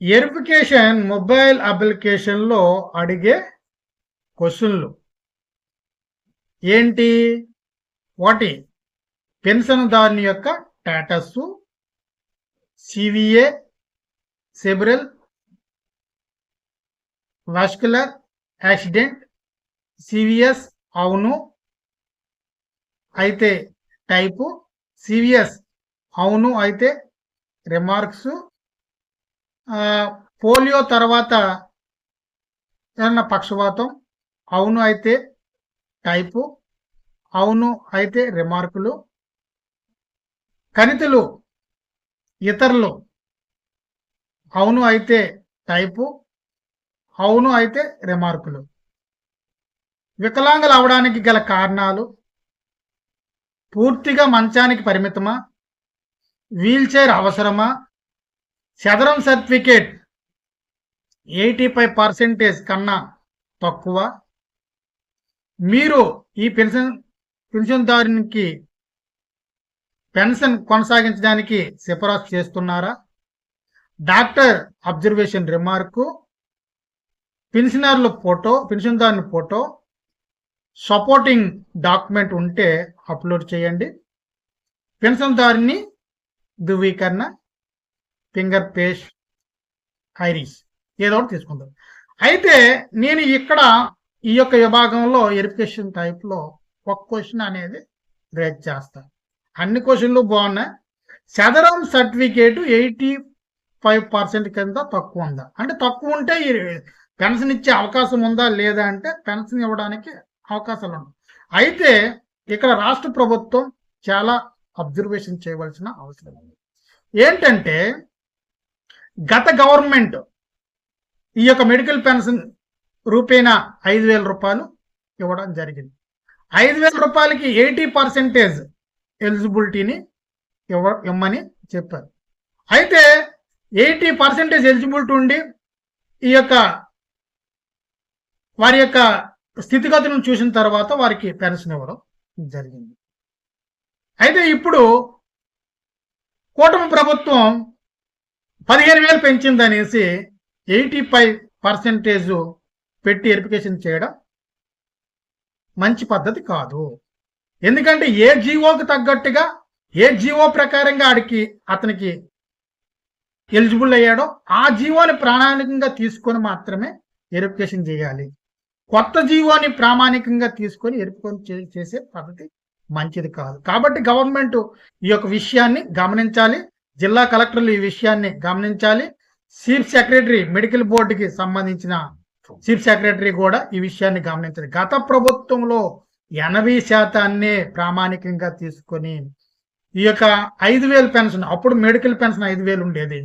Verification mobile అప్లికేషన్లో అడిగే క్వశ్చన్లు. ఏంటి? వాటి పెన్షన్దారుని యొక్క status CVA cerebral vascular accident CVS అవును. అయితే టైపు సివిఎస్ అవును అయితే రిమార్క్స్ పోలియో తర్వాత ఏమన్నా పక్షవాతం? అవును అయితే టైపు అవును అయితే రిమార్కులు కణితులు ఇతరులు అవును అయితే టైపు అవును అయితే రిమార్కులు. వికలాంగులు అవడానికి గల కారణాలు పూర్తిగా మంచానికి పరిమితమా? వీల్చైర్ అవసరమా? చదరం సర్టిఫికేట్ ఎయిటీ ఫైవ్ పర్సెంటేజ్ కన్నా తక్కువ. మీరు ఈ పెన్షన్ పెన్షన్దారునికి పెన్షన్ కొనసాగించడానికి సిఫారసు చేస్తున్నారా? డాక్టర్ అబ్జర్వేషన్ రిమార్కు పెన్షనర్ల ఫోటో పెన్షన్దారుని ఫోటో సపోర్టింగ్ డాక్యుమెంట్ ఉంటే అప్లోడ్ చేయండి. పెన్షన్దారుని ధృవీకరణ ఫింగర్ పేస్ట్ ఐరిస్ ఏదో ఒకటి తీసుకుందాం. అయితే నేను ఇక్కడ ఈ యొక్క విభాగంలో ఎరిఫికేషన్ టైప్లో ఒక క్వశ్చన్ అనేది రేట్ చేస్తాను అన్ని క్వశ్చన్లు బాగున్నాయి. చదరం సర్టిఫికేట్ ఎయిటీ ఫైవ్ పర్సెంట్ కింద తక్కువ ఉందా? అంటే తక్కువ ఉంటే పెన్షన్ ఇచ్చే అవకాశం ఉందా లేదా అంటే పెన్షన్ ఇవ్వడానికి అవకాశాలు ఉన్నాయి అయితే ఇక్కడ రాష్ట్ర ప్రభుత్వం చాలా అబ్జర్వేషన్ చేయవలసిన అవసరం ఉంది. ఏంటంటే గత గవర్నమెంట్ ఈ యొక్క మెడికల్ పెన్షన్ రూపేణా ఐదు వేల రూపాయలు ఇవ్వడం జరిగింది. ఐదు వేల రూపాయలకి ఎయిటీ పర్సెంటేజ్ ఎలిజిబిలిటీని ఇవ్వ ఇమ్మని చెప్పారు. అయితే ఎయిటీ పర్సెంటేజ్ ఎలిజిబిలిటీ ఉండి ఈ యొక్క వారి యొక్క స్థితిగతులను చూసిన తర్వాత వారికి పెన్షన్ ఇవ్వడం జరిగింది. అయితే ఇప్పుడు కూటమి ప్రభుత్వం పదిహేను వేలు పెంచిందనేసి ఎయిటీ ఫైవ్ పర్సెంటేజ్ పెట్టి వెరిఫికేషన్ చేయడం మంచి పద్ధతి కాదు. ఎందుకంటే ఏ జీవోకి తగ్గట్టుగా ఏ జీవో ప్రకారంగా ఆడికి అతనికి ఎలిజిబుల్ అయ్యాడో ఆ జీవోని ప్రామాణికంగా తీసుకొని మాత్రమే వెరిఫికేషన్ చేయాలి. కొత్త జీవోని ప్రామాణికంగా తీసుకొని ఎరుపుకొని చేసే పద్ధతి మంచిది కాదు. కాబట్టి గవర్నమెంట్ ఈ యొక్క విషయాన్ని గమనించాలి. జిల్లా కలెక్టర్లు ఈ విషయాన్ని గమనించాలి. చీఫ్ సెక్రటరీ మెడికల్ బోర్డుకి సంబంధించిన చీఫ్ సెక్రటరీ కూడా ఈ విషయాన్ని గమనించాలి. గత ప్రభుత్వంలో ఎనభై శాతాన్నే ప్రామాణికంగా తీసుకొని ఈ యొక్క ఐదు వేలు పెన్షన్ అప్పుడు మెడికల్ పెన్షన్ ఐదు వేలు ఉండేది.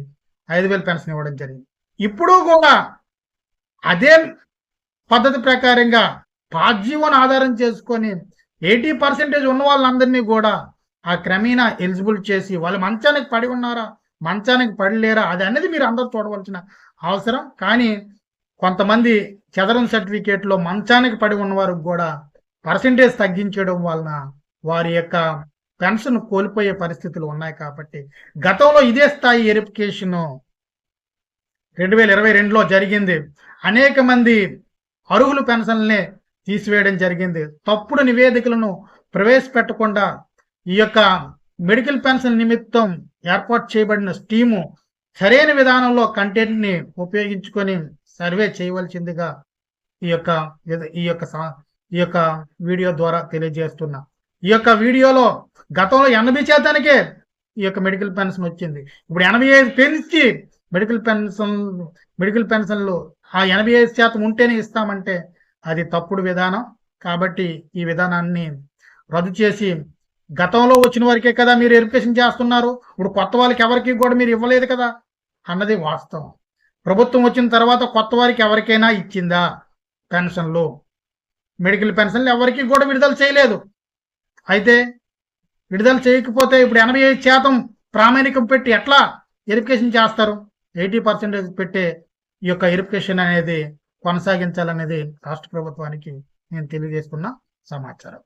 ఐదు వేలు పెన్షన్ ఇవ్వడం జరిగింది. ఇప్పుడు కూడా అదే పద్ధతి ప్రకారంగా పాజ్జీవోని ఆధారం చేసుకొని ఎయిటీ పర్సెంటేజ్ ఉన్న వాళ్ళందరినీ కూడా ఆ క్రమేణా ఎలిజిబుల్ చేసి వాళ్ళు మంచానికి పడి ఉన్నారా? మంచానికి పడలేరా అది అనేది మీరు అందరూ చూడవలసిన అవసరం. కానీ కొంతమంది చదరం సర్టిఫికేట్లో మంచానికి పడి ఉన్నవారికి కూడా పర్సంటేజ్ తగ్గించడం వలన వారి యొక్క పెన్షన్ కోల్పోయే పరిస్థితులు ఉన్నాయి కాబట్టి గతంలో ఇదే స్థాయి వెరిఫికేషన్ రెండు వేల ఇరవై రెండులో జరిగింది. అనేక మంది అర్హులు పెన్షన్లనే తీసివేయడం జరిగింది. తప్పుడు నివేదికలను ప్రవేశపెట్టకుండా ఈ యొక్క మెడికల్ పెన్షన్ నిమిత్తం ఏర్పాటు చేయబడిన స్టీము సరైన విధానంలో కంటెంట్ని ఉపయోగించుకొని సర్వే చేయవలసిందిగా ఈ యొక్క ఈ యొక్క ఈ యొక్క వీడియో ద్వారా తెలియజేస్తున్నా. ఈ యొక్క వీడియోలో గతంలో ఎనభై శాతానికే ఈ యొక్క మెడికల్ పెన్షన్ వచ్చింది. ఇప్పుడు ఎనభై ఐదు పెంచి మెడికల్ పెన్షన్ మెడికల్ పెన్షన్లు ఆ ఎనభై ఐదు శాతం ఉంటేనే ఇస్తామంటే అది తప్పుడు విధానం. కాబట్టి ఈ విధానాన్ని రద్దు చేసి గతంలో వచ్చిన వారికే కదా మీరు వెరిఫికేషన్ చేస్తున్నారు. ఇప్పుడు కొత్త వాళ్ళకి ఎవరికి కూడా మీరు ఇవ్వలేదు కదా. అన్నది వాస్తవం. ప్రభుత్వం వచ్చిన తర్వాత కొత్త వారికి ఎవరికైనా ఇచ్చిందా? పెన్షన్లు. మెడికల్ పెన్షన్లు ఎవరికి కూడా విడుదల చేయలేదు. అయితే విడుదల చేయకపోతే ఇప్పుడు ఎనభై ఐదు శాతం ప్రామాణికం పెట్టి ఎట్లా వెరిఫికేషన్ చేస్తారు? ఎయిటీ పర్సెంటేజ్ పెట్టే ఈ యొక్క వెరిఫికేషన్ అనేది కొనసాగించాలనేది రాష్ట్ర ప్రభుత్వానికి నేను తెలియజేస్తున్న సమాచారం.